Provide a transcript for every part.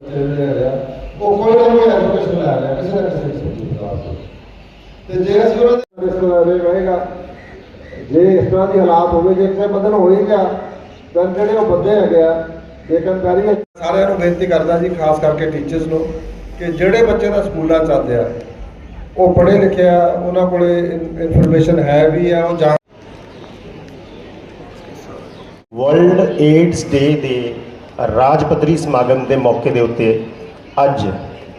ਉਹ ਕੋਈ ਨਾ ਕੋਈ ਐਜੂਕੇਸ਼ਨ ਲੈ ਰਿਹਾ ਕਿਸੇ ਨਾ ਕਿਸੇ ਸਬਜੈਕਟ ਵਾਸਤੇ ਤੇ ਜੇ ਅਸੀਂ ਉਹਨਾਂ ਦੇ ਰਿਸ਼ਤੇਦਾਰੀ ਰਹੇਗਾ ਜੇ ਇਸ ਤਰ੍ਹਾਂ ਦੀ ਹਾਲਾਤ ਹੋਵੇ ਜੇ ਕਿਸੇ ਬੰਦੇ ਨੂੰ ਹੋ ਤਾਂ ਜਿਹੜੇ ਉਹ ਬੰਦੇ ਹੈਗੇ ਆ ਲੇਕਿਨ ਕਰੀਏ ਸਾਰਿਆਂ ਨੂੰ ਬੇਨਤੀ ਕਰਦਾ ਜੀ, ਖਾਸ ਕਰਕੇ ਟੀਚਰਸ ਨੂੰ, ਕਿ ਜਿਹੜੇ ਬੱਚੇ ਦਾ ਸਕੂਲਾਂ ਚ ਆਉਂਦੇ ਆ, ਉਹ ਪੜ੍ਹੇ ਲਿਖੇ ਉਹਨਾਂ ਕੋਲੇ ਇਨਫੋਰਮੇਸ਼ਨ ਹੈ ਵੀ ਆ, ਉਹ ਜਾਣ ਵਰਲਡ ਏਡਸ ਡੇ ਦੇ ਰਾਜ ਪੱਧਰੀ ਸਮਾਗਮ ਦੇ ਮੌਕੇ ਦੇ ਉੱਤੇ ਅੱਜ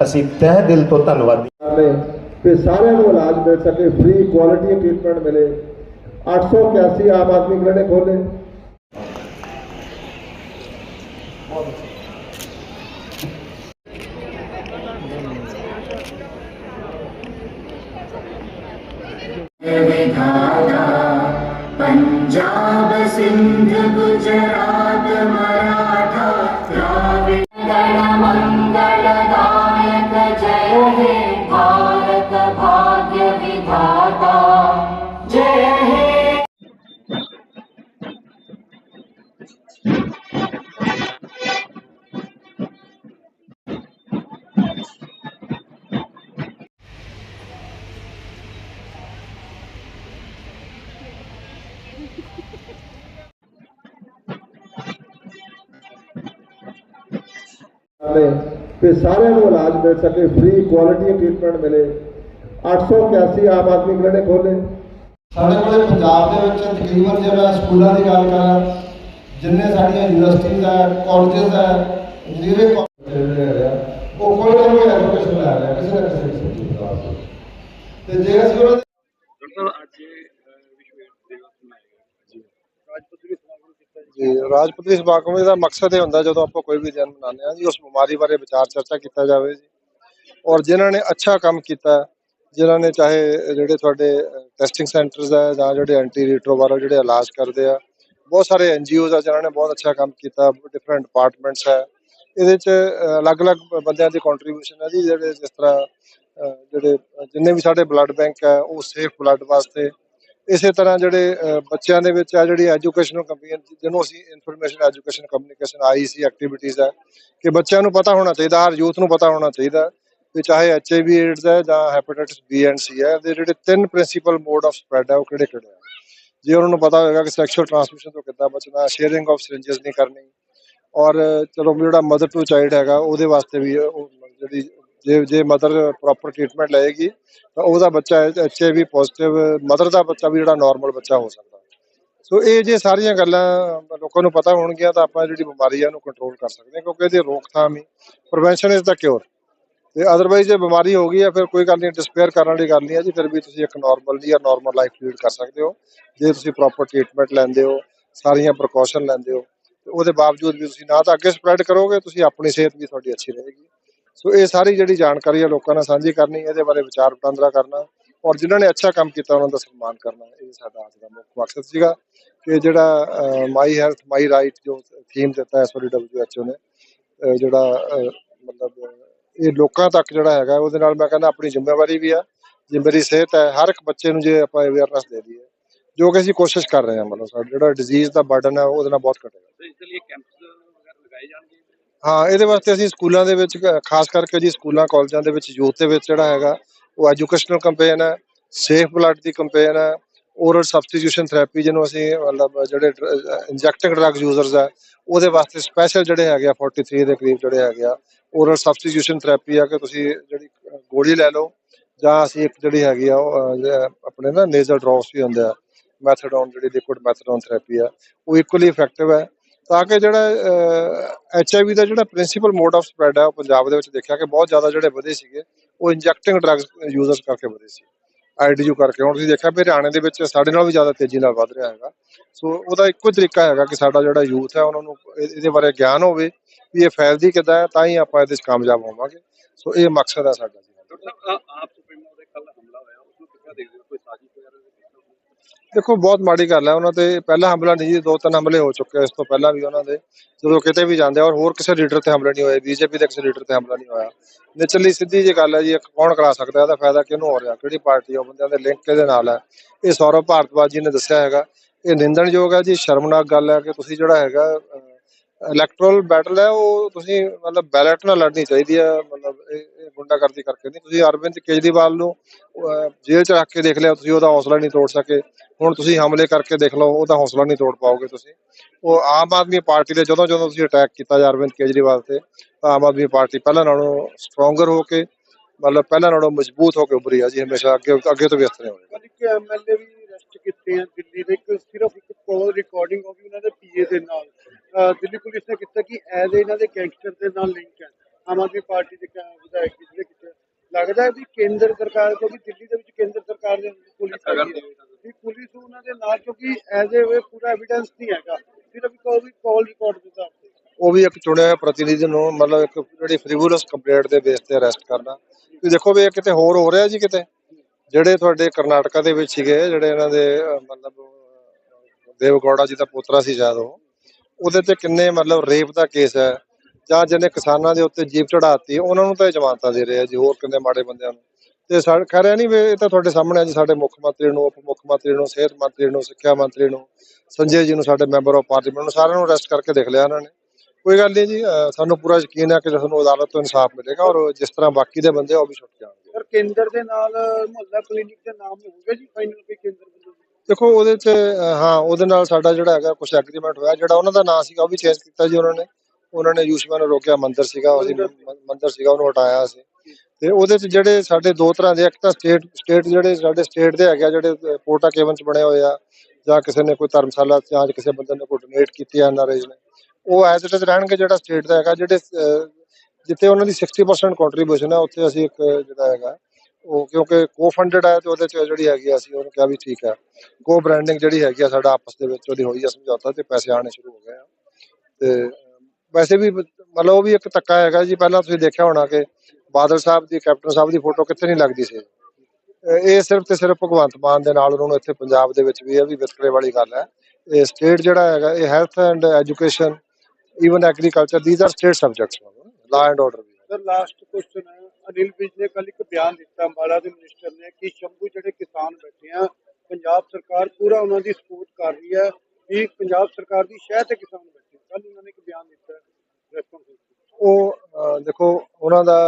ਅਸੀਂ ਤਹਿ ਦਿਲ ਤੋਂ ਧੰਨਵਾਦੀ ਹਾਂ ਕਿ ਸਾਰਿਆਂ ਨੂੰ ਇਲਾਜ ਮਿਲ ਸਕੇ ਫ੍ਰੀ ਕੁਆਲਿਟੀ ਟ੍ਰੀਟਮੈਂਟ ਮਿਲੇ। 881 ਆਮ ਆਦਮੀ ਕਲਨੇ ਖੋਲੇ ਪੰਜਾਬ ਸਿੰਘ ਕਿ ਸਾਰਿਆਂ ਨੂੰ ਇਲਾਜ ਮਿਲ ਸਕੇ ਫ੍ਰੀ ਕੁਆਲਿਟੀ ਟ੍ਰੀਟਮੈਂਟ ਮਿਲੇ। 881 ਆਮ ਆਦਮੀ ਕਲੀਨਿਕ ਖੋਲੇ ਸਾਡੇ ਕੋਲੇ ਪੰਜਾਬ ਦੇ ਵਿੱਚ ਤਕਰੀਬਨ ਜੇ ਮੈਂ ਸਕੂਲਾਂ ਦੀ ਗੱਲ ਕਰਾਂ ਜਿੰਨੇ ਸਾਡੀਆਂ ਯੂਨੀਵਰਸਿਟੀਆਂ ਹੈ ਕਾਲਜਸ ਹੈ ਇੰਜੀਨੀਅਰਿੰਗ ਕਾਲਜ ਉਹ ਕੋਈ ਨਾ ਕੋਈ ਐਜੂਕੇਸ਼ਨ ਲੈ ਰਿਹਾ ਕਿਸੇ ਨਾ ਕਿਸੇ ਵਾਸਤੇ। ਤੇ ਜੇ ਅਸੀਂ ਉਹਨਾਂ ਦੇ ਡਾਕਟਰ ਸਾਹਿਬ ਅੱਜ ਅਹ, ਵਿਸ਼ਵ ਏਡਸ ਦਿਵਸ ਮਨਾਇਆ ਗਿਆ ਜੀ ਰਾਜਪੁੱਤਰੀ ਸਮਾਗਮ ਕੀਤਾ ਜੀ ਸਮਾਗਮ ਦਾ ਮਕਸਦ ਇਹ ਹੁੰਦਾ ਜਦੋਂ ਆਪਾਂ ਕੋਈ ਵੀ ਦਿਨ ਮਨਾਉਂਦੇ ਹਾਂ ਜੀ, ਉਸ ਬਿਮਾਰੀ ਬਾਰੇ ਵਿਚਾਰ ਚਰਚਾ ਕੀਤਾ ਜਾਵੇ ਜੀ। ਔਰ ਜਿਨ੍ਹਾਂ ਨੇ ਅੱਛਾ ਕੰਮ ਕੀਤਾ, ਜਿਨ੍ਹਾਂ ਨੇ ਚਾਹੇ ਜਿਹੜੇ ਤੁਹਾਡੇ ਟੈਸਟਿੰਗ ਸੈਂਟਰਸ ਆ ਜਾਂ ਜਿਹੜੇ ਐਂਟੀ ਰੀਟਰੋਵਾਇਰਲ ਜਿਹੜੇ ਇਲਾਜ ਕਰਦੇ ਆ, ਬਹੁਤ ਸਾਰੇ ਐਨਜੀਓਜ਼ ਆ ਜਿਨ੍ਹਾਂ ਨੇ ਬਹੁਤ ਅੱਛਾ ਕੰਮ ਕੀਤਾ ਡਿਫਰੈਂਟ ਡਿਪਾਰਟਮੈਂਟਸ ਹੈ। ਇਹਦੇ ਚ ਅਲੱਗ-ਅਲੱਗ ਬੰਦਿਆਂ ਦੀ ਕੰਟਰੀਬਿਊਸ਼ਨ ਹੈ ਜੀ, ਜਿਹੜੇ ਜਿਸ ਤਰ੍ਹਾਂ ਜਿਹੜੇ, ਜਿੰਨੇ ਵੀ ਸਾਡੇ ਬਲੱਡ ਬੈਂਕ ਹੈ, ਉਹ ਸੇਫ ਬਲੱਡ ਵਾਸਤੇ ਇਸੇ ਤਰ੍ਹਾਂ ਜਿਹੜੇ ਬੱਚਿਆਂ ਦੇ ਵਿੱਚ ਆ ਜਿਹੜੀ ਐਜੂਕੇਸ਼ਨਲ ਕੰਪੀਨ ਜਿਹਨੂੰ ਅਸੀਂ information education communication IC activities ਹੈ ਕਿ ਬੱਚਿਆਂ ਨੂੰ ਪਤਾ ਹੋਣਾ ਚਾਹੀਦਾ, ਹਰ ਯੂਥ ਨੂੰ ਪਤਾ ਹੋਣਾ ਚਾਹੀਦਾ ਵੀ ਚਾਹੇ ਐਚਆਈਵੀ ਏਡਜ਼ ਹੈ ਜਾਂ ਹੈਪੇਟਾਈਟਸ ਬੀ ਐਂਡ ਸੀ ਹੈ ਇਹਦੇ ਜਿਹੜੇ ਤਿੰਨ ਪ੍ਰਿੰਸੀਪਲ ਮੋਡ ਆਫ ਸਪਰੈਡ ਹੈ ਉਹ ਕਿਹੜੇ ਕਿਹੜੇ ਆ? ਜੇ ਉਹਨਾਂ ਨੂੰ ਪਤਾ ਹੋਵੇਗਾ ਕਿ ਸੈਕਸ਼ੂਅਲ ਟ੍ਰਾਂਸਮਿਸ਼ਨ ਤੋਂ ਕਿੱਦਾਂ ਬਚਣਾ ਸ਼ੇਅਰਿੰਗ ਆਫ ਸਿਰਿੰਜਸ ਨਹੀਂ ਕਰਨੀ, ਔਰ ਚਲੋ ਜਿਹੜਾ ਮਦਰ ਟੂ ਚਾਈਲਡ ਹੈਗਾ, ਉਹਦੇ ਵਾਸਤੇ ਵੀ ਉਹ ਜਿਹੜੀ ਜੇ ਜੇ ਮਦਰ ਪ੍ਰੋਪਰ ਟ੍ਰੀਟਮੈਂਟ ਲਏਗੀ, ਤਾਂ ਉਹਦਾ ਬੱਚਾ ਐਚਆਈਵੀ ਪੋਜ਼ਿਟਿਵ ਮਦਰ ਦਾ ਬੱਚਾ ਵੀ ਜਿਹੜਾ ਨਾਰਮਲ ਬੱਚਾ ਹੋ ਸਕਦਾ। ਸੋ ਇਹ ਜੇ ਸਾਰੀਆਂ ਗੱਲਾਂ ਲੋਕਾਂ ਨੂੰ ਪਤਾ ਹੋਣਗੀਆਂ, ਤਾਂ ਆਪਾਂ ਜਿਹੜੀ ਬਿਮਾਰੀ ਆ ਉਹਨੂੰ ਕੰਟਰੋਲ ਕਰ ਸਕਦੇ ਹਾਂ, ਕਿਉਂਕਿ ਇਹਦੀ ਰੋਕਥਾਮ ਹੀ। ਪ੍ਰੀਵੈਂਸ਼ਨ ਇਜ਼ ਦਾ ਕਿਉਰ ਤੇ ਅਦਰਵਾਈਜ਼ ਜੇ ਬਿਮਾਰੀ ਹੋ ਗਈ ਹੈ ਫਿਰ ਕੋਈ ਗੱਲ ਨਹੀਂ ਡਿਸਪੇਅਰ ਕਰਨ ਵਾਲੀ ਗੱਲ ਨਹੀਂ ਹੈ ਜੀ, ਫਿਰ ਵੀ ਤੁਸੀਂ ਇੱਕ ਨਾਰਮਲ ਜਾਂ ਨਾਰਮਲ ਲਾਈਫ ਲੀਡ ਕਰ ਸਕਦੇ ਹੋ। ਜੇ ਤੁਸੀਂ ਪ੍ਰੋਪਰ ਟ੍ਰੀਟਮੈਂਟ ਲੈਂਦੇ ਹੋ, ਸਾਰੀਆਂ ਪ੍ਰੀਕਾਸ਼ਨ ਲੈਂਦੇ ਹੋ, ਤੇ ਉਹਦੇ ਬਾਵਜੂਦ ਵੀ ਤੁਸੀਂ ਨਾ ਤਾਂ ਅੱਗੇ ਸਪਰੈਡ ਕਰੋਗੇ, ਤੁਸੀਂ ਆਪਣੀ ਸਿਹਤ ਵੀ ਤੁਹਾਡੀ ਅੱਛੀ ਰਹੇਗੀ। ਸੋ ਇਹ ਸਾਰੀ ਜਿਹੜੀ ਜਾਣਕਾਰੀ ਹੈ ਲੋਕਾਂ ਨਾਲ ਸਾਂਝੀ ਕਰਨੀ, ਇਹਦੇ ਬਾਰੇ ਵਿਚਾਰ ਵਟਾਂਦਰਾ ਕਰਨਾ ਔਰ ਜਿਨ੍ਹਾਂ ਨੇ ਅੱਛਾ ਕੰਮ ਕੀਤਾ, ਉਹਨਾਂ ਦਾ ਸਨਮਾਨ ਕਰਨਾ, ਇਹ ਸਾਡਾ ਅੱਜ ਦਾ ਮੁੱਖ ਮਕਸਦ ਸੀਗਾ ਕਿ ਜਿਹੜਾ ਮਾਈ ਹੈਲਥ, ਮਾਈ ਰਾਈਟ ਜੋ ਥੀਮ ਦਿੱਤਾ ਹੈ ਸੋਰੀ ਡਬਲਯੂਐਚਓ ਨੇ ਜਿਹੜਾ ਮਤਲਬ ਇਹ ਲੋਕਾਂ ਤੱਕ ਜਿਹੜਾ ਹੈਗਾ, ਉਹਦੇ ਨਾਲ ਮੈਂ ਕਹਿੰਦਾ ਆਪਣੀ ਜ਼ਿੰਮੇਵਾਰੀ ਵੀ ਆ ਜੇ ਮੇਰੀ ਸਿਹਤ ਹੈ, ਹਰ ਇੱਕ ਬੱਚੇ ਨੂੰ ਜੇ ਆਪਾਂ ਅਵੇਅਰਨੈਸ ਦੇ ਦਈਏ, ਜੋ ਕਿ ਅਸੀਂ ਕੋਸ਼ਿਸ਼ ਕਰ ਰਹੇ ਹਾਂ, ਮਤਲਬ ਸਾਡਾ ਜਿਹੜਾ ਡਿਜ਼ੀਜ਼ ਦਾ ਬਰਡਨ ਹੈ, ਉਹਦੇ ਨਾਲ ਬਹੁਤ ਘਟੇਗਾ ਇਸ ਲਈ ਕੈਂਪਸ ਵਗੈਰਾ ਲਗਾਏ ਜਾਣਗੇ? ਹਾਂ ਇਹਦੇ ਵਾਸਤੇ ਅਸੀਂ ਸਕੂਲਾਂ ਦੇ ਵਿੱਚ ਖ- ਖਾਸ ਕਰਕੇ ਜੀ ਸਕੂਲਾਂ ਕਾਲਜਾਂ ਦੇ ਵਿੱਚ ਯੂਥ ਦੇ ਵਿੱਚ ਜਿਹੜਾ ਹੈਗਾ ਉਹ ਐਜੂਕੇਸ਼ਨਲ ਕੰਪੇਨ ਹੈ ਸੇਫ ਬਲੱਡ ਦੀ ਕੰਪੇਨ ਹੈ ਓਰਲ ਸਬਸਟੀਟਿਊਸ਼ਨ ਥੈਰੇਪੀ ਜਿਹਨੂੰ ਅਸੀਂ ਮਤਲਬ ਜਿਹੜੇ ਇੰਜੈਕਟਿੰਗ ਡਰੱਗ ਯੂਜ਼ਰਸ ਆ ਉਹਦੇ ਵਾਸਤੇ ਸਪੈਸ਼ਲ ਜਿਹੜੇ ਹੈਗੇ ਆ 43 ਦੇ ਕਰੀਬ ਜਿਹੜੇ ਹੈਗੇ ਆ ਓਰਲ ਸਬਸਟੀਟਿਊਸ਼ਨ ਥੈਰੇਪੀ ਆ ਕਿ ਤੁਸੀਂ ਜਿਹੜੀ ਅ, ਗੋਲੀ ਲੈ ਲਓ ਜਾਂ ਅਸੀਂ ਇੱਕ ਜਿਹੜੀ ਹੈਗੀ ਆ ਉਹ, ਅ, ਜ- ਆਪਣੇ ਨਾ ਨੇਜ਼ਲ ਡ੍ਰੌਪਸ ਵੀ ਹੁੰਦੇ ਆ ਮੈਥਡੋਨ ਜਿਹੜੀ ਲਿਕੁਇਡ ਮੈਥਡੋਨ ਥੈਰੇਪੀ ਆ ਉਹ ਇਕੁਅਲੀ ਇਫੈਕਟਿਵ ਹੈ ਤਾਂ ਕਿ ਜਿਹੜਾ ਐਚਆਈਵੀ ਦਾ ਜਿਹੜਾ ਪ੍ਰਿੰਸੀਪਲ ਮੋਡ ਆਫ ਸਪਰੈਡ ਹੈ, ਉਹ ਪੰਜਾਬ ਦੇ ਵਿੱਚ ਦੇਖਿਆ ਕਿ ਬਹੁਤ ਜ਼ਿਆਦਾ ਜਿਹੜੇ ਵਧੇ ਸੀਗੇ, ਉਹ ਇੰਜੈਕਟਿੰਗ ਡਰੱਗਸ ਯੂਜ਼ਰਸ ਕਰਕੇ ਵਧੇ ਸੀ। ਆਈਡੀਯੂ ਕਰਕੇ। ਹੁਣ ਤੁਸੀਂ ਦੇਖਿਆ ਵੀ ਹਰਿਆਣੇ ਦੇ ਵਿੱਚ ਸਾਡੇ ਨਾਲ ਵੀ ਜ਼ਿਆਦਾ ਤੇਜ਼ੀ ਨਾਲ ਵੱਧ ਰਿਹਾ ਹੈਗਾ। ਸੋ ਉਹਦਾ ਇੱਕੋ ਹੀ ਤਰੀਕਾ ਹੈਗਾ ਕਿ ਸਾਡਾ ਜਿਹੜਾ ਯੂਥ ਹੈ, ਉਹਨਾਂ ਨੂੰ ਇਹਦੇ ਬਾਰੇ ਗਿਆਨ ਹੋਵੇ ਵੀ ਇਹ ਫੈਲਦੀ ਕਿੱਦਾਂ ਹੈ, ਤਾਂ ਹੀ ਆਪਾਂ ਇਹਦੇ 'ਚ ਕਾਮਯਾਬ ਹੋਵਾਂਗੇ। ਸੋ ਇਹ ਮਕਸਦ ਹੈ ਸਾਡਾ ਜੀ। ਆਪ ਸੁਪਰੀਮੋ ਦੇ ਕੱਲ ਹਮਲਾ ਹੋਇਆ ਉਸ ਨੂੰ ਕਿੱਦਾਂ ਦੇਖਦੇ ਹੋ ਕੋਈ ਸਾਜ਼ਿਸ਼ ਵਗੈਰਾ ਦੇ ਵਿੱਚ ਦੇਖੋ, ਬਹੁਤ ਮਾੜੀ ਗੱਲ ਹੈ। ਉਹਨਾਂ ਤੇ ਪਹਿਲਾ ਹਮਲਾ ਨਹੀਂ ਜੀ ਦੋ ਤਿੰਨ ਹਮਲੇ ਹੋ ਚੁੱਕੇ ਇਸ ਤੋਂ ਪਹਿਲਾਂ ਵੀ ਉਹਨਾਂ ਦੇ। ਜਦੋਂ ਕਿਤੇ ਵੀ ਜਾਂਦੇ ਔਰ ਹੋਰ ਕਿਸੇ ਲੀਡਰ ਤੇ ਹਮਲੇ ਨਹੀਂ ਹੋਏ ਬੀਜੇਪੀ ਦੇ ਕਿਸੇ ਲੀਡਰ ਤੇ ਹਮਲਾ ਨਹੀਂ ਹੋਇਆ। ਨਿਚਲੀ ਸਿੱਧੀ ਜੀ ਗੱਲ ਹੈ ਜੀ ਕੌਣ ਕਰਾ ਸਕਦਾ, ਇਹਦਾ ਫਾਇਦਾ ਕਿਹਨੂੰ ਹੋ ਰਿਹਾ? ਕਿਹੜੀ ਪਾਰਟੀ ਉਹ ਬੰਦਿਆਂ ਦੇ ਲਿੰਕ ਕਿਹਦੇ ਨਾਲ ਹੈ? ਇਹ ਸੌਰਵ ਭਾਰਤਵਾਜ ਜੀ ਨੇ ਦੱਸਿਆ ਹੈਗਾ। ਇਹ ਨਿੰਦਣਯੋਗ ਹੈ ਜੀ, ਸ਼ਰਮਨਾਕ ਗੱਲ ਹੈ ਕਿ ਤੁਸੀਂ ਜਿਹੜਾ ਹੈਗਾ ਇਲੈਕਟਰਲ ਬੈਟਲ ਹੈ, ਉਹ ਤੁਸੀਂ ਮਤਲਬ ਬੈਲਟ ਨਾਲ ਲੜਨੀ ਚਾਹੀਦੀ ਹੈ, ਮਤਲਬ ਇਹ ਗੁੰਡਾਗਰਦੀ ਕਰਕੇ ਨਹੀਂ। ਤੁਸੀਂ ਅਰਵਿੰਦ ਕੇਜਰੀਵਾਲ ਨੂੰ ਜੇਲ੍ਹ 'ਚ ਰੱਖ ਕੇ ਦੇਖ ਲਿਆ, ਤੁਸੀਂ ਉਹਦਾ ਹੌਸਲਾ ਨਹੀਂ ਤੋੜ ਸਕੇ। ਹੁਣ ਤੁਸੀਂ ਹਮਲੇ ਕਰਕੇ ਦੇਖ ਲਓ, ਉਹਦਾ ਹੌਸਲਾ ਨਹੀਂ ਤੋੜ ਪਾਓਗੇ ਤੁਸੀਂ। ਉਹ ਆਮ ਆਦਮੀ ਪਾਰਟੀ ਦੇ ਜਦੋਂ ਜਦੋਂ ਤੁਸੀਂ ਅਟੈਕ ਕੀਤਾ ਜਾ ਅਰਵਿੰਦ ਕੇਜਰੀਵਾਲ ਤੇ ਆਮ ਆਦਮੀ ਪਾਰਟੀ ਪਹਿਲਾਂ ਨਾਲੋਂ ਸਟਰੋਂਗਰ ਹੋ ਕੇ, ਮਤਲਬ ਪਹਿਲਾਂ ਨਾਲੋਂ ਮਜ਼ਬੂਤ ਹੋ ਕੇ ਉੱਭਰੀ ਆ ਜੀ ਹਮੇਸ਼ਾ, ਅੱਗੇ ਅੱਗੇ ਤੋਂ ਵੀ ਇਸ ਤਰ੍ਹਾਂ ਹੋਵੇਗਾ ਐਮਐਲਏ ਵੀ ਅਰੈਸਟ ਕੀਤੇ ਆ ਦਿੱਲੀ ਦੇ ਇੱਕ ਸਿਰਫ ਇੱਕ ਕਾਲ ਰਿਕਾਰਡਿੰਗ ਹੋ ਗਈ ਉਹਨਾਂ ਦੇ ਪੀਏ ਦੇ ਨਾਲ। ਦਿੱਲੀ ਪੁਲਿਸ ਨੇ ਕੀਤਾ ਕਿ ਐਜ਼ ਇਹਨਾਂ ਦੇ ਗੈਂਗਸਟਰ ਦੇ ਨਾਲ ਲਿੰਕ ਹੈ। ਆਮ ਆਦਮੀ ਪਾਰਟੀ ਦੇ ਕ- ਵਿਧਾਇਕ ਜਿਹੜੇ ਕੀਤੇ। ਲੱਗਦਾ ਹੈ ਵੀ ਕੇਂਦਰ ਸਰਕਾਰ ਕਿਉਂਕਿ ਦਿੱਲੀ ਦੇ ਵਿੱਚ ਕੇਂਦਰ ਸਰਕਾਰ ਦੇ ਪੁਲਿਸ ਵੀ ਪੁਲਿਸ ਉਹਨਾਂ ਦੇ ਨਾਲ ਕਿਉਂਕਿ ਐਜ਼ ਏ ਪੂਰਾ ਐਵੀਡੈਂਸ ਨਹੀਂ ਹੈਗਾ। ਸਿਰਫ ਇੱਕ ਉਹ ਵੀ ਕਾਲ ਰਿਕਾਰਡ ਦੇ ਹਿਸਾਬ ਤੇ। ਉਹ ਵੀ ਇੱਕ ਚੁਣਿਆ ਪ੍ਰਤੀਨਿਧੀ ਨੂੰ ਮਤਲਬ ਇੱਕ ਜਿਹੜੀ ਫ੍ਰੀਵੂਲਸ ਕੰਪਲੇਂਟ ਦੇ ਬੇਸ ਤੇ ਅਰੈਸਟ ਕਰਨਾ। ਤੁਸੀਂ ਦੇਖੋ ਵੀ ਇਹ ਕਿਤੇ ਹੋਰ ਹੋ ਰਿਹਾ ਜੀ ਕਿਤੇ? ਜਿਹੜੇ ਤੁਹਾਡੇ ਕਰਨਾਟਕਾ ਦੇ ਵਿੱਚ ਸੀਗੇ ਜਿਹੜੇ ਇਹਨਾਂ ਦੇ ਅਹ, ਮਤਲਬ ਅਹ, ਦੇਵਗੌੜਾ ਜੀ ਦਾ ਪੋਤਰਾ ਸੀ ਸ਼ਾਇਦ ਉਹ ਉਹਦੇ ਤੇ ਕਿੰਨੇ ਮਤਲਬ ਰੇਪ ਦਾ ਕੇਸ ਹੈ ਜਾਂ ਜਿਹਨੇ ਕਿਸਾਨਾਂ ਦੇ ਉੱਤੇ ਜੀਪ ਚੜਾਤੀ ਉਹਨਾਂ ਨੂੰ ਤਾਂ ਇਹ ਜ਼ਮਾਨਤਾਂ ਦੇ ਰਹੇ ਜੀ ਹੋਰ ਕਿੰਨੇ ਮਾੜੇ ਬੰਦਿਆਂ ਨੂੰ। ਤੇ ਸਾਡੇ ਕਹਿ ਰਿਹਾ ਨਹੀਂ ਵੀ ਇਹ ਤਾਂ ਤੁਹਾਡੇ ਸਾਹਮਣੇ ਆ ਜੀ ਸਾਡੇ ਮੁੱਖ ਮੰਤਰੀ ਨੂੰ ਉਪ ਮੁੱਖ ਮੰਤਰੀ ਨੂੰ ਸਿਹਤ ਮੰਤਰੀ ਨੂੰ ਸਿੱਖਿਆ ਮੰਤਰੀ ਨੂੰ ਸੰਜੇ ਜੀ ਨੂੰ ਸਾਡੇ ਮੈਂਬਰ ਆਫ ਪਾਰਲੀਮੈਂਟ ਨੂੰ ਸਾਰਿਆਂ ਨੂੰ ਅਰੈਸਟ ਕਰਕੇ ਦੇਖ ਲਿਆ ਇਹਨਾਂ ਨੇ। ਕੋਈ ਗੱਲ ਨਹੀਂ ਜੀ ਅਹ ਸਾਨੂੰ ਪੂਰਾ ਯਕੀਨ ਹੈ ਕਿ ਤੁਹਾਨੂੰ ਅਦਾਲਤ ਤੋਂ ਇਨਸਾਫ ਮਿਲੇਗਾ ਔਰ ਜਿਸ ਤਰ੍ਹਾਂ ਬਾਕੀ ਦੇ ਬੰਦੇ ਆ ਉਹ ਵੀ ਛੁੱਟ ਜਾਣਗੇ। ਕੇਂਦਰ ਦੇ ਨਾਲ ਮੁਹੱਲਾ ਕਲੀਨਿਕ ਦੇ ਨਾਮ ਹੋਊਗਾ ਜੀ ਫਾਈਨਲ ਕੋਈ ਕੇਂਦਰ ਵੱਲੋਂ ਦੇਖੋ ਉਹਦੇ ਚ ਅਹ, ਹਾਂ ਉਹਦੇ ਨਾਲ ਸਾਡਾ ਜਿਹੜਾ ਹੈਗਾ ਕੁਝ ਐਗਰੀਮੈਂਟ ਹੋਇਆ ਜਿਹੜਾ ਉਹਨਾਂ ਦਾ ਨਾਂ ਸੀਗਾ ਉਹ ਵੀ ਚੇਂਜ ਕੀਤਾ ਜੀ ਉਹਨਾਂ ਨੇ। ਉਹਨਾਂ ਨੇ ਯੂਸ਼ਮਨ ਰੋਕਿਆ ਮੰਦਿਰ ਸੀਗਾ ਉਹ ਮੰਦਿਰ ਸੀਗਾ ਉਹਨੂੰ ਹਟਾਇਆ ਸੀ। ਤੇ ਉਹਦੇ ਚ ਜਿਹੜੇ ਸਾਡੇ ਦੋ ਤਰ੍ਹਾਂ ਦੇ ਇੱਕ ਤਾਂ ਸਟੇਟ ਸਟੇਟ ਜਿਹੜੇ ਸਾਡੇ ਸਟੇਟ ਦੇ ਹੈਗੇ ਆ ਜਿਹੜੇ ਅਹ, ਕੇਵਨ ਚ ਬਣੇ ਹੋਏ ਆ ਜਾਂ ਕਿਸੇ ਨੇ ਕੋਈ ਧਰਮਸ਼ਾਲਾ ਜਾਂ ਕਿਸੇ ਬੰਦੇ ਨੇ ਕੋਈ ਡੋਨੇਟ ਕੀਤੀ ਆ ਐਨਆਰਆਈਜ਼ ਨੇ ਉਹ ਐਜ਼ ਇਟ ਇਜ਼ ਰਹਿਣਗੇ ਜਿਹੜਾ ਸਟੇਟ ਦਾ ਹੈਗਾ ਜਿਹੜੇ ਅਹ, ਜਿੱਥੇ ਉਹਨਾਂ ਦੀ 60% ਕੰਟਰੀਬਿਊਸ਼ਨ ਹੈ ਉੱਥੇ ਅਸੀਂ ਇੱਕ ਜਿਹੜਾ ਹੈਗਾ, ਉਹ ਕਿਉਂਕਿ ਕੋ ਫੰਡਡ ਹੈ ਤੇ ਉਹਦੇ ਚ ਜਿਹੜੀ ਹੈਗੀ ਅਸੀਂ ਉਹਨੂੰ ਕਿਹਾ ਵੀ ਠੀਕ ਹੈ ਕੋ ਬ੍ਰਾਂਡਿੰਗ ਜਿਹੜੀ ਹੈਗੀ ਆ, ਸਾਡਾ ਆਪਸ ਦੇ ਵਿੱਚ ਉਹਦੀ ਹੋਈ ਆ ਸਮਝੌਤਾ ਤੇ ਪੈਸੇ ਆਣੇ ਸ਼ੁਰੂ ਹੋ ਗਏ ਆ। ਤੇ ਵੈਸੇ ਵੀ ਮਤਲਬ ਉਹ ਵੀ ਇੱਕ ਧੱਕਾ ਹੈਗਾ ਜੀ, ਪਹਿਲਾਂ ਤੁਸੀਂ ਦੇਖਿਆ ਹੋਣਾ ਕਿ ਬਾਦਲ ਸਾਹਿਬ ਦੀ, ਕੈਪਟਨ ਸਾਹਿਬ ਦੀ ਫੋਟੋ ਕਿੱਥੇ ਨਹੀਂ ਲੱਗਦੀ ਸੀ। ਇਹ ਸਿਰਫ ਤੇ ਸਿਰਫ ਭਗਵੰਤ ਮਾਨ ਦੇ ਨਾਲ ਉਹਨਾਂ ਨੂੰ ਇੱਥੇ ਪੰਜਾਬ ਦੇ ਵਿੱਚ ਵੀ ਇਹ ਵੀ ਵਿਤਕਰੇ ਵਾਲੀ ਗੱਲ ਹੈ ਇਹ ਸਟੇਟ ਜਿਹੜਾ ਹੈਗਾ, ਇਹ health and education even agriculture these are state subjects law and order we sir last question ਹੈ। ਅਨਿਲ ਵਿਜ ਨੇ ਕੱਲ ਇੱਕ ਬਿਆਨ ਦਿੱਤਾ ਅੰਬਾਲਾ ਦੇ ਮਿਨਿਸਟਰ ਨੇ ਕਿ ਸ਼ੰਭੂ ਜਿਹੜੇ ਕਿਸਾਨ ਬੈਠੇ ਆ ਪੰਜਾਬ ਸਰਕਾਰ ਪੂਰਾ ਉਹਨਾਂ ਦੀ ਸਪੋਰਟ ਕਰ ਰਹੀ ਹੈ ਕਿ ਪੰਜਾਬ ਸਰਕਾਰ ਦੀ ਸ਼ਹਿ ਤੇ ਕਿਸਾਨ ਬੈਠੇ ਕੱਲ ਉਹਨਾਂ ਨੇ ਇੱਕ ਬਿਆਨ ਦਿੱਤਾ ਉਹ ਦੇਖੋ ਉਹਨਾਂ ਦਾ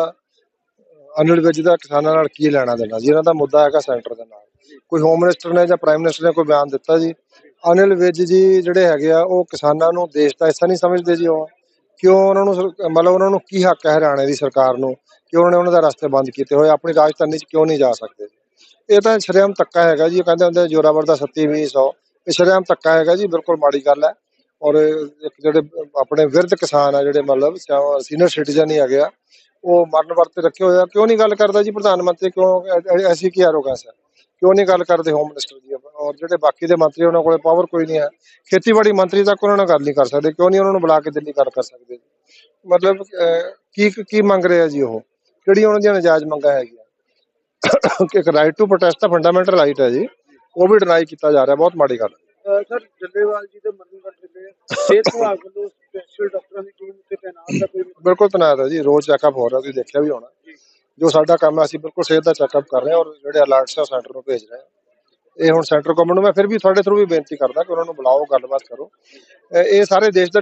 ਅਨਿਲ ਵਿਜ ਦਾ ਕਿਸਾਨਾਂ ਨਾਲ ਕੀ ਲੈਣਾ ਦੇਣਾ ਜੀ? ਇਹਨਾਂ ਦਾ ਮੁੱਦਾ ਹੈਗਾ ਸੈਂਟਰ ਦੇ ਨਾਲ। ਕੋਈ ਹੋਮ ਮਿਨਿਸਟਰ ਨੇ ਜਾਂ ਪ੍ਰਾਈਮ ਮਿਨਿਸਟਰ ਨੇ ਕੋਈ ਬਿਆਨ ਦਿੱਤਾ ਜੀ? ਅਨਿਲ ਵਿਜ ਜੀ ਜਿਹੜੇ ਹੈਗੇ ਆ ਉਹ ਕਿਸਾਨਾਂ ਨੂੰ ਦੇਸ਼ ਦਾ ਹਿੱਸਾ ਨਹੀਂ ਸਮਝਦੇ ਜੀ ਉਹ। ਕਿਉਂ ਉਹਨਾਂ ਨੂੰ ਸਰ- ਮਤਲਬ ਉਹਨਾਂ ਨੂੰ ਕੀ ਹੱਕ ਹੈ ਹਰਿਆਣੇ ਦੀ ਸਰਕਾਰ ਨੂੰ ਕਿ ਉਹਨਾਂ ਨੇ ਉਹਨਾਂ ਦੇ ਰਸਤੇ ਬੰਦ ਕੀਤੇ ਹੋਏ, ਆਪਣੀ ਰਾਜਧਾਨੀ 'ਚ ਕਿਉਂ ਨਹੀਂ ਜਾ ਸਕਦੇ? ਇਹ ਤਾਂ ਸ਼ਰੇਆਮ ਧੱਕਾ ਹੈਗਾ ਜੀ ਉਹ ਕਹਿੰਦੇ ਹੁੰਦੇ ਜੋਰਾਵਰ ਦਾ ਸੱਤੀ ਵੀਹ ਸੌ। ਇਹ ਸ਼ਰੇਆਮ ਧੱਕਾ ਹੈਗਾ ਜੀ, ਬਿਲਕੁਲ ਮਾੜੀ ਗੱਲ ਹੈ। ਔਰ ਇੱਕ ਜਿਹੜੇ ਆਪਣੇ ਵਿਰਧ ਕਿਸਾਨ ਆ, ਜਿਹੜੇ ਮਤਲਬ ਸੀਨੀਅਰ ਸਿਟੀਜ਼ਨ ਹੀ ਹੈਗੇ ਆ, ਉਹ ਮਰਨ ਵਰਤੇ ਰੱਖੇ ਹੋਏ ਆ। ਕਿਉਂ ਨਹੀਂ ਗੱਲ ਕਰਦਾ ਜੀ ਪ੍ਰਧਾਨ ਮੰਤਰੀ? ਕਿਉਂ, ਐ- ਐ- ਐਸੀ ਕੀ ਆਰੋਗੈਂਸ ਹੈ? ਕਿਉਂ ਨਹੀਂ ਗੱਲ ਕਰਦੇ ਹੋਮ ਮਿਨਿਸਟਰ ਜੀ ਔਰ ਜਿਹੜੇ ਬਾਕੀ ਦੇ ਮੰਤਰੀ ਉਹਨਾਂ ਕੋਲੇ ਪਾਵਰ ਕੋਈ ਨਹੀਂ ਹੈ। ਖੇਤੀਬਾੜੀ ਮੰਤਰੀ ਤੱਕ ਉਹਨਾਂ ਨਾਲ ਗੱਲ ਨਹੀਂ ਕਰ ਸਕਦੇ ਕਿਉਂ ਨਹੀਂ ਉਹਨਾਂ ਨੂੰ ਬੁਲਾ ਕੇ ਦਿੱਲੀ ਗੱਲ ਕਰ ਸਕਦੇ ਮਤਲਬ ਕੀ ਕੀ ਮੰਗ ਰਹੇ ਜੀ ਉਹ? ਕਿਹੜੀ ਉਹਨਾਂ ਦੀਆਂ ਨਜਾਇਜ਼ ਮੰਗਾਂ ਹੈਗੀਆਂ? ਕਿ ਇੱਕ ਰਾਈਟ ਟੂ ਪ੍ਰੋਟੈਸਟ ਦਾ ਫੰਡਾਮੈਂਟਲ ਰਾਈਟ ਹੈ ਜੀ। ਉਹ ਵੀ ਡਿਨਾਈ ਕੀਤਾ ਜਾ ਰਿਹਾ ਬਹੁਤ ਮਾੜੀ ਗੱਲ। ਹੈ ਸਰ ਜੱਲੇਵਾਲ ਜੀ ਦੇ ਮਰਨ ਵਰਤ ਚੱਲੇ ਆ ਸਿਹਤ ਵਿਭਾਗ ਵੱਲੋਂ ਸਪੈਸ਼ਲ ਡਾਕਟਰਾਂ ਦੀ ਟੀਮ ਉੱਤੇ ਤੈਨਾਤ ਦਾ ਕੋਈ ਬਿਲਕੁਲ ਤਨਾਤ ਹੈ ਜੀ ਰੋਜ਼ ਚੈੱਕਅਪ ਹੋ ਰਿਹਾ ਤੁਸੀਂ ਦੇਖਿਆ ਵੀ ਹੋਣਾ। ਜੋ। ਸਾਡਾ ਕੰਮ ਹੈ ਅਸੀਂ ਬਿਲਕੁਲ ਸਿਹਤ ਦਾ ਚੈੱਕਅਪ ਕਰ ਰਹੇ ਹਾਂ ਔਰ ਜਿਹੜੇ ਅਲਰਟਸ ਆ ਸੈਂਟਰ ਨੂੰ ਭੇਜ ਰਹੇ ਹਾਂ। ਇਹ ਹੁਣ ਸੈਂਟਰ ਗਵਰਨਮੈਂਟ ਨੂੰ ਮੈਂ ਫਿਰ ਵੀ ਤੁਹਾਡੇ ਥਰੂ ਵੀ ਬੇਨਤੀ ਕਰਦਾ ਕਿ ਉਹਨਾਂ ਨੂੰ ਬੁਲਾਓ, ਗੱਲਬਾਤ ਕਰੋ। ਇਹ ਸਾਰੇ ਦੇਸ਼ ਦਾ